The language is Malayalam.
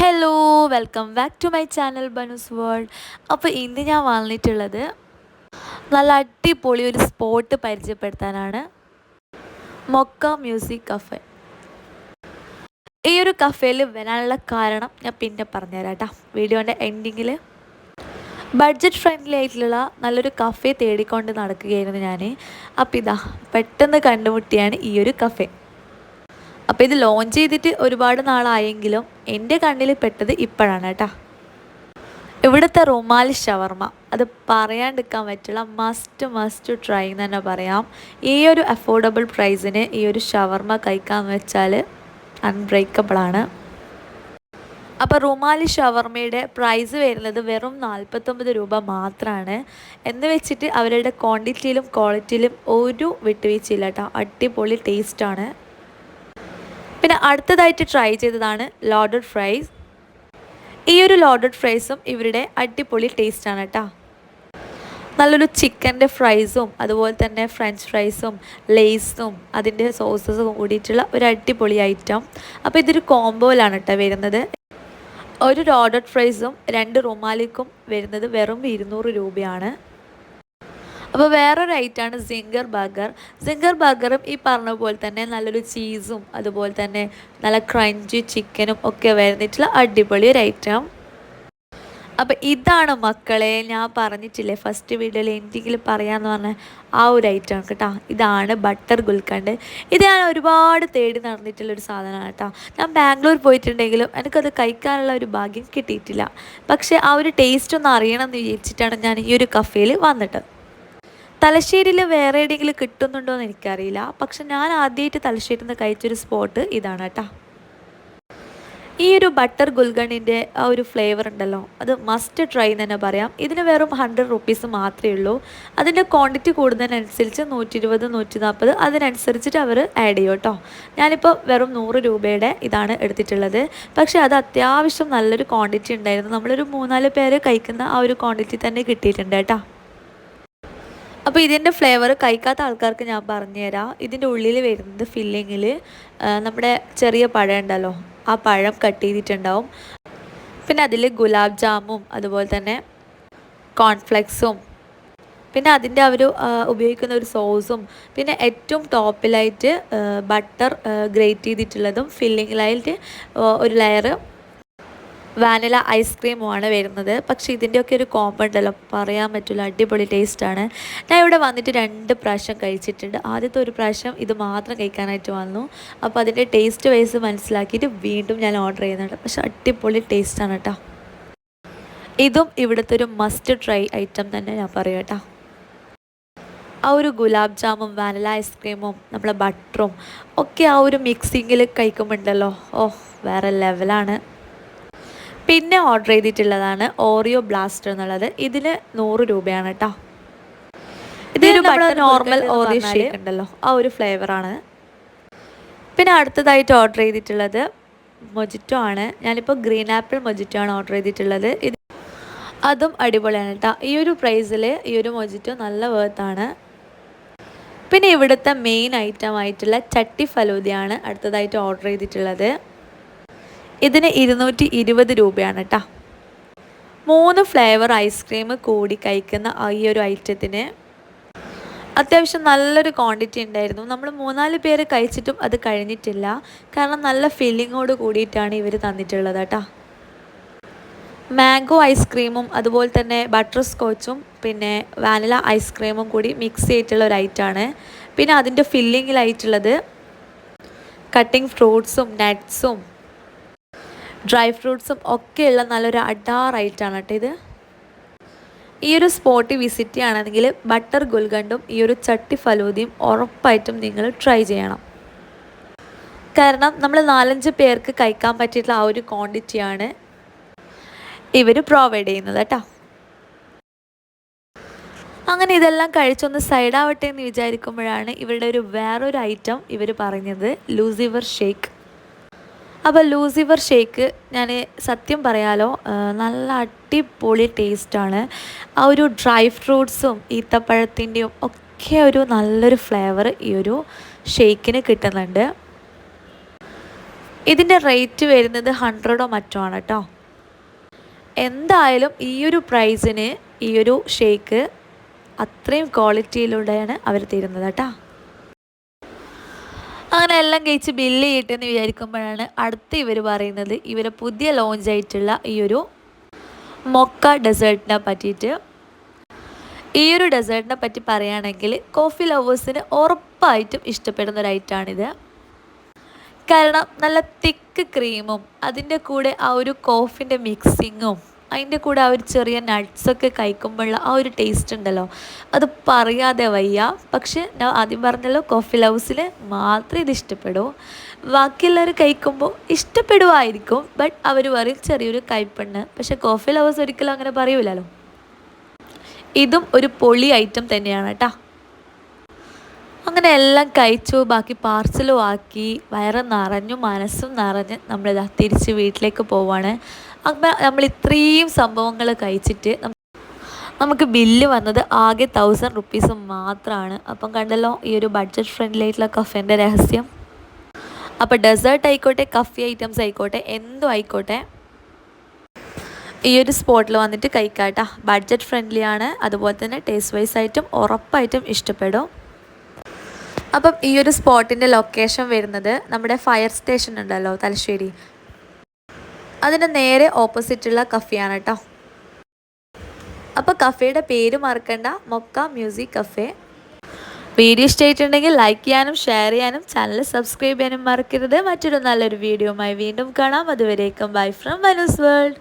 Hello welcome back to my channel Banu's world അപ്പോൾ ഇന്ന് ഞാൻ വന്നിട്ടുള്ളത് നല്ല അടിപൊളി ഒരു സ്പോട്ട് പരിചയപ്പെടുത്താനാണ്. മൊക്ക മ്യൂസിക് കഫേ ഈ ഒരു കഫേയിൽ വരാനുള്ള കാരണം ഞാൻ പിന്നെ പറഞ്ഞുതരാം കേട്ടോ വീഡിയോന്റെ എൻഡിങ്ങിൽ ബഡ്ജറ്റ് ഫ്രണ്ട്ലി ആയിട്ടുള്ള നല്ലൊരു കഫേ തേടിക്കൊണ്ട് നടക്കുകയായിരുന്നു ഞാൻ അപ്പോൾ ഇതാ പെട്ടെന്ന് കണ്ടുമുട്ടിയാണ് ഈ ഒരു കഫേ അപ്പോൾ ഇത് ലോഞ്ച് ചെയ്തിട്ട് ഒരുപാട് നാളായെങ്കിലും എന്റെ കണ്ണിൽ പെട്ടത് ഇപ്പോഴാണ് കേട്ടോ. ഇവിടുത്തെ റുമാലി ഷവർമ. അത് പറയാണ്ടിരിക്കാൻ പറ്റില്ല. മസ്റ്റ് മസ്റ്റ് ട്രൈ എന്ന് തന്നെ പറയാം. ഈ ഒരു അഫോർഡബിൾ പ്രൈസിന് ഈ ഒരു ഷവർമ കഴിക്കാമെന്ന് വെച്ചാൽ അൺബ്രേക്കബിളാണ് അപ്പോൾ റുമാലി ഷവർമയുടെ പ്രൈസ് വരുന്നത് വെറും നാൽപ്പത്തൊമ്പത് രൂപ മാത്രമാണ് എന്ന് വെച്ചിട്ട് അവരുടെ ക്വാണ്ടിറ്റിയിലും ക്വാളിറ്റിയിലും ഒരു വിട്ടുവീഴ്ചയില്ല കേട്ടോ. അടിപൊളി ടേസ്റ്റാണ് പിന്നെ അടുത്തതായിട്ട് ട്രൈ ചെയ്തതാണ് ലോഡഡ് ഫ്രൈസ് ഈ ഒരു ലോഡഡ് ഫ്രൈസും ഇവരുടെ അടിപൊളി ടേസ്റ്റാണ് കേട്ടോ നല്ലൊരു ചിക്കന്റെ ഫ്രൈസും അതുപോലെ തന്നെ ഫ്രഞ്ച് ഫ്രൈസും ലേസും അതിന്റെ സോസസും കൂടിയിട്ടുള്ള ഒരു അടിപൊളി ഐറ്റം അപ്പോൾ ഇതൊരു കോംബോയിലാണ് കേട്ടോ വരുന്നത്. ഒരു ലോഡഡ് ഫ്രൈസും രണ്ട് റുമാലിക്കും വരുന്നത് വെറും ഇരുന്നൂറ് രൂപയാണ്. അപ്പോൾ വേറൊരു ഐറ്റമാണ് സിംഗർ ബർഗർ സിംഗർ ബർഗറും ഈ പറഞ്ഞ പോലെ തന്നെ നല്ലൊരു ചീസും അതുപോലെ തന്നെ നല്ല ക്രഞ്ചി ചിക്കനും ഒക്കെ വരുന്നിട്ടുള്ള അടിപൊളി ഒരു ഐറ്റം അപ്പോൾ ഇതാണ് മക്കളെ ഞാൻ പറഞ്ഞിട്ടില്ലേ ഫസ്റ്റ് വീഡിയോയിൽ എന്തെങ്കിലും പറയാമെന്ന് പറഞ്ഞ ആ ഒരു ഐറ്റം കേട്ടോ. ഇതാണ് ബട്ടർ ഗുൽക്കണ്ട് ഇത് ഞാൻ ഒരുപാട് തേടി നടന്നിട്ടുള്ളൊരു സാധനമാണ് കേട്ടോ. ഞാൻ ബാംഗ്ലൂർ പോയിട്ടുണ്ടെങ്കിലും എനിക്കത് കഴിക്കാനുള്ള ഒരു ഭാഗ്യം കിട്ടിയിട്ടില്ല. പക്ഷേ ആ ഒരു ടേസ്റ്റ് ഒന്ന് അറിയണം എന്ന് വിചാരിച്ചിട്ടാണ് ഞാൻ ഈ ഒരു കഫേയിൽ വന്നിട്ട് തലശ്ശേരിയിൽ വേറെ എവിടെയെങ്കിലും കിട്ടുന്നുണ്ടോ എന്ന് എനിക്കറിയില്ല. പക്ഷെ ഞാൻ ആദ്യമായിട്ട് തലശ്ശേരിയിൽ നിന്ന് കഴിച്ചൊരു സ്പോട്ട് ഇതാണ് കേട്ടോ. ഈ ഒരു ബട്ടർ ഗുൽഗണിന്റെ ആ ഒരു ഫ്ലേവർ ഉണ്ടല്ലോ അത് മസ്റ്റ് ട്രൈ എന്ന് തന്നെ പറയാം. ഇതിന് വെറും ഹൺഡ്രഡ് റുപ്പീസ് മാത്രമേ ഉള്ളൂ. അതിന്റെ ക്വാണ്ടിറ്റി കൂടുന്നതിനനുസരിച്ച് നൂറ്റി ഇരുപത് നൂറ്റി നാൽപ്പത് അതിനനുസരിച്ചിട്ട് അവർ ആഡ് ചെയ്യും കേട്ടോ. ഞാനിപ്പോൾ വെറും നൂറ് രൂപയുടെ ഇതാണ് എടുത്തിട്ടുള്ളത്. പക്ഷേ അത് അത്യാവശ്യം നല്ലൊരു ക്വാണ്ടിറ്റി ഉണ്ടായിരുന്നു. നമ്മളൊരു മൂന്നാൽ പേര് കഴിക്കുന്ന ആ ഒരു ക്വാണ്ടിറ്റി തന്നെ കിട്ടിയിട്ടുണ്ട് കേട്ടോ. അപ്പോൾ ഇതിന്റെ ഫ്ലേവർ കഴിക്കാത്ത ആൾക്കാർക്ക് ഞാൻ പറഞ്ഞുതരാം. ഇതിന്റെ ഉള്ളിൽ വരുന്നത് ഫില്ലിങ്ങിൽ നമ്മുടെ ചെറിയ പഴം ഉണ്ടല്ലോ ആ പഴം കട്ട് ചെയ്തിട്ടുണ്ടാവും. പിന്നെ അതിൽ ഗുലാബ് ജാമും അതുപോലെ തന്നെ കോൺഫ്ലെക്സും പിന്നെ അതിന്റെ അവർ ഉപയോഗിക്കുന്ന ഒരു സോസും പിന്നെ ഏറ്റവും ടോപ്പിലായിട്ട് ബട്ടർ ഗ്രേറ്റ് ചെയ്തിട്ടുള്ളതും ഫില്ലിങ്ങിലായിട്ട് ഒരു ലെയർ വാനില ഐസ്ക്രീമുമാണ് വരുന്നത്. പക്ഷേ ഇതിന്റെയൊക്കെ ഒരു കോമ്പോ ഉണ്ടല്ലോ. പറയാൻ പറ്റില്ല. അടിപൊളി ടേസ്റ്റാണ് ഞാൻ ഇവിടെ വന്നിട്ട് രണ്ട് പ്രാവശ്യം കഴിച്ചിട്ടുണ്ട്. ആദ്യത്തെ ഒരു പ്രാവശ്യം ഇത് മാത്രം കഴിക്കാനായിട്ട് വന്നു. അപ്പോൾ അതിന്റെ ടേസ്റ്റ് വൈസ് മനസ്സിലാക്കിയിട്ട് വീണ്ടും ഞാൻ ഓർഡർ ചെയ്യുന്നുണ്ട്. പക്ഷേ അടിപൊളി ടേസ്റ്റാണ് കേട്ടോ. ഇതും ഇവിടുത്തെ ഒരു മസ്റ്റ് ട്രൈ ഐറ്റം തന്നെ ഞാൻ പറയും കേട്ടോ. ആ ഒരു ഗുലാബ് ജാമും വാനില ഐസ്ക്രീമും നമ്മളെ ബട്ടറും ഒക്കെ ആ ഒരു മിക്സിങ്ങിൽ കഴിക്കുമ്പോണ്ടല്ലോ. ഓ വേറെ ലെവലാണ് പിന്നെ ഓർഡർ ചെയ്തിട്ടുള്ളതാണ് ഓറിയോ ബ്ലാസ്റ്റർ എന്നുള്ളത്. ഇതിന് നൂറ് രൂപയാണ് കേട്ടോ ഇതൊരു നോർമൽ ഓറിയോ ഷേക്ക് ഉണ്ടല്ലോ. ആ ഒരു ഫ്ലേവറാണ് പിന്നെ അടുത്തതായിട്ട് ഓർഡർ ചെയ്തിട്ടുള്ളത് മൊജിറ്റോ ആണ്. ഞാനിപ്പോൾ ഗ്രീൻ ആപ്പിൾ മൊജിറ്റോ ആണ് ഓർഡർ ചെയ്തിട്ടുള്ളത്. ഇത് അതും അടിപൊളിയാണ് കേട്ടോ ഈ ഒരു പ്രൈസിൽ ഈ ഒരു മൊജിറ്റോ നല്ല വേർത്താണ് പിന്നെ ഇവിടുത്തെ മെയിൻ ഐറ്റം ആയിട്ടുള്ള ചട്ടി ഫലൂദയാണ് അടുത്തതായിട്ട് ഓർഡർ ചെയ്തിട്ടുള്ളത്. ഇതിന് ഇരുന്നൂറ്റി ഇരുപത് രൂപയാണ് കേട്ടോ മൂന്ന് ഫ്ലേവർ ഐസ്ക്രീം കൂടി കഴിക്കുന്ന ഈ ഒരു ഐറ്റത്തിന് അത്യാവശ്യം നല്ലൊരു ക്വാണ്ടിറ്റി ഉണ്ടായിരുന്നു. നമ്മൾ മൂന്നാൽ പേര് കഴിച്ചിട്ടും അത് കഴിഞ്ഞിട്ടില്ല. കാരണം നല്ല ഫില്ലിങ്ങോട് കൂടിയിട്ടാണ് ഇവർ തന്നിട്ടുള്ളത് കേട്ടോ മാംഗോ ഐസ്ക്രീമും അതുപോലെ തന്നെ ബട്ടർ സ്കോച്ചും പിന്നെ വാനില ഐസ്ക്രീമും കൂടി മിക്സ് ചെയ്തിട്ടുള്ള ഒരു ഐറ്റാണ് പിന്നെ അതിന്റെ ഫില്ലിങ്ങിലായിട്ടുള്ളത് കട്ടിങ് ഫ്രൂട്ട്സും നട്ട്സും ഡ്രൈ ഫ്രൂട്ട്സും ഒക്കെയുള്ള നല്ലൊരു അഡാറായിട്ടാണ് കേട്ടോ ഇത്. ഈ ഒരു സ്പോട്ടിൽ വിസിറ്റ് ചെയ്യുകയാണെങ്കിൽ ബട്ടർ ഗുൽഗണ്ടും ഈ ഒരു ചട്ടി ഫലൂതിയും ഉറപ്പായിട്ടും നിങ്ങൾ ട്രൈ ചെയ്യണം. കാരണം നമ്മൾ നാലഞ്ച് പേർക്ക് കഴിക്കാൻ പറ്റിയിട്ടുള്ള ആ ഒരു ക്വാണ്ടിറ്റിയാണ് ഇവർ പ്രൊവൈഡ് ചെയ്യുന്നത് കേട്ടോ. അങ്ങനെ ഇതെല്ലാം കഴിച്ചൊന്ന് സൈഡാവട്ടെ എന്ന് വിചാരിക്കുമ്പോഴാണ് ഇവരുടെ ഒരു വേറൊരു ഐറ്റം ഇവർ പറഞ്ഞത് ലൂസിവർ ഷേക്ക്. അപ്പോൾ ലൂസിഫർ ഷേക്ക് ഞാൻ സത്യം പറയാലോ നല്ല അടിപൊളി ടേസ്റ്റാണ് ആ ഒരു ഡ്രൈ ഫ്രൂട്ട്സും ഈത്തപ്പഴത്തിന്റെയും ഒക്കെ ഒരു നല്ലൊരു ഫ്ലേവർ ഈ ഒരു ഷേക്കിന് കിട്ടുന്നുണ്ട്. ഇതിന്റെ റേറ്റ് വരുന്നത് ഹൺഡ്രഡോ മറ്റോ ആണ് കേട്ടോ എന്തായാലും ഈ ഒരു പ്രൈസിന് ഈ ഒരു ഷേക്ക് അത്രയും ക്വാളിറ്റിയിലൂടെയാണ് അവർ തരുന്നത് കേട്ടോ അങ്ങനെ എല്ലാം കഴിച്ച് ബില്ല് ചെയ്തിട്ടെന്ന് വിചാരിക്കുമ്പോഴാണ് അടുത്ത് ഇവർ പറയുന്നത് ഇവരെ പുതിയ ലോഞ്ച് ആയിട്ടുള്ള ഈ ഒരു മൊക്ക ഡെസേർട്ടിനെ പറ്റിയിട്ട്. ഈ ഒരു ഡെസേർട്ടിനെ പറ്റി പറയുകയാണെങ്കിൽ കോഫി ലവേഴ്സിന് ഉറപ്പായിട്ടും ഇഷ്ടപ്പെടുന്ന ഒരു കാരണം നല്ല തിക്ക് ക്രീമും അതിന്റെ കൂടെ ആ ഒരു കോഫിന്റെ മിക്സിങ്ങും അതിന്റെ കൂടെ ആ ഒരു ചെറിയ നട്ട്സൊക്കെ കഴിക്കുമ്പോഴുള്ള ആ ഒരു ടേസ്റ്റ് ഉണ്ടല്ലോ. അത് പറയാതെ വയ്യ. പക്ഷെ ഞാൻ ആദ്യം പറഞ്ഞല്ലോ കോഫി ലൗസിൽ മാത്രമേ ഇത് ഇഷ്ടപ്പെടൂ. ബാക്കിയുള്ളവർ കഴിക്കുമ്പോൾ ഇഷ്ടപ്പെടുമായിരിക്കും ബട്ട് അവർ പറയും ചെറിയൊരു കയ്പെണ്ണ് പക്ഷെ കോഫി ലവേഴ്സ് ഒരിക്കലും അങ്ങനെ പറയൂലല്ലോ. ഇതും ഒരു പൊളി ഐറ്റം തന്നെയാണ് കേട്ടോ. അങ്ങനെ എല്ലാം കഴിച്ചു ബാക്കി പാർസലും ആക്കി വയറ് നിറഞ്ഞു മനസ്സും നിറഞ്ഞ് നമ്മളിതാ തിരിച്ച് വീട്ടിലേക്ക് പോവാണ്. അപ്പം നമ്മൾ ഇത്രയും സംഭവങ്ങൾ കഴിച്ചിട്ട് നമുക്ക് ബില്ല് വന്നത് ആകെ തൗസൻഡ് റുപ്പീസ് മാത്രമാണ് അപ്പം കണ്ടല്ലോ ഈ ഒരു ബഡ്ജറ്റ് ഫ്രണ്ട്ലി ആയിട്ടുള്ള കഫേന്റെ രഹസ്യം. അപ്പോൾ ഡെസേർട്ട് ആയിക്കോട്ടെ കഫി ഐറ്റംസ് ആയിക്കോട്ടെ എന്തും ആയിക്കോട്ടെ. ഈ ഒരു സ്പോട്ടിൽ വന്നിട്ട് കഴിക്കാട്ടോ. ബഡ്ജറ്റ് ഫ്രണ്ട്ലി ആണ്. അതുപോലെ തന്നെ ടേസ്റ്റ് വൈസ് ആയിട്ടും ഉറപ്പായിട്ടും ഇഷ്ടപ്പെടും. അപ്പം ഈ ഒരു സ്പോട്ടിന്റെ ലൊക്കേഷൻ വരുന്നത് നമ്മുടെ ഫയർ സ്റ്റേഷൻ ഉണ്ടല്ലോ തലശ്ശേരി. അതിന് നേരെ ഓപ്പോസിറ്റുള്ള കഫേയാണ് കേട്ടോ. അപ്പോൾ കഫേയുടെ പേര് മറക്കണ്ട. Mocha music cafe. വീഡിയോ ഇഷ്ടമായിട്ടുണ്ടെങ്കിൽ ലൈക്ക് ചെയ്യാനും ഷെയർ ചെയ്യാനും ചാനൽ സബ്സ്ക്രൈബ് ചെയ്യാനും മറക്കരുത്. മറ്റൊരു നല്ലൊരു വീഡിയോയുമായി വീണ്ടും കാണാം. അതുവരേക്കും ബൈ ഫ്രം വനൂസ് വേൾഡ്